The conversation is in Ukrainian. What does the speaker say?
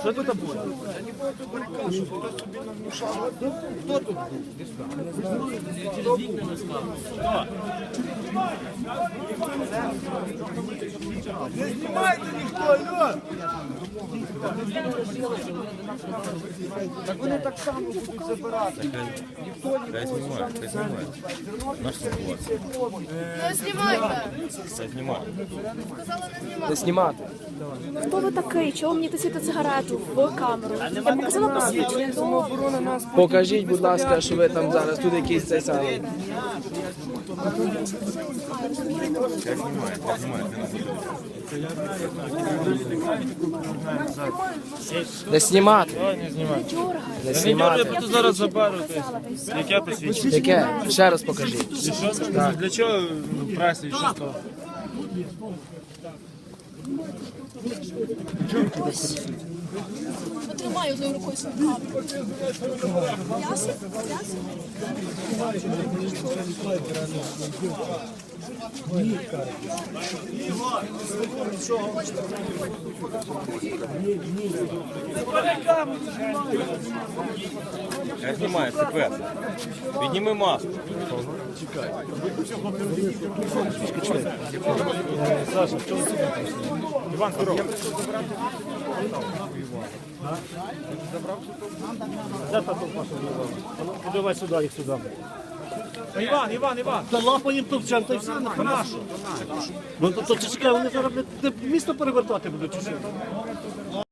Що тут буде? Не знімайте ніхто, алло! Так вони так само будуть забирати. Наш слуховод. Не знімайте. Хай знімає. Сказали не знімати. Не знімати. Хто ви такий? Чого мені тисите цигарету в камеру? Я показала посвідчення. Покажіть, будь ласка, що ви там зараз тут якийсь цей самий. Хай знімає, хай знімає. Не знімати. Не знімай. Не знімати. Я дергай, зараз заберу. Яке посвідчення? Яке? Ще раз покажіть. І що? Для чого в пресі? Що з того? Потримай одною рукою свою камеру. Ясно? Ясно? Хай знімає, секрет. Підніми маску. Іван, здорово. Де та толпа, що була? А ну, Подавай сюди, їх сюди. Іван, Іван, Іван. Та лапаєм товчем, та й все на нашу. Ну то, то чекай, вони зараз місто перевертати будуть?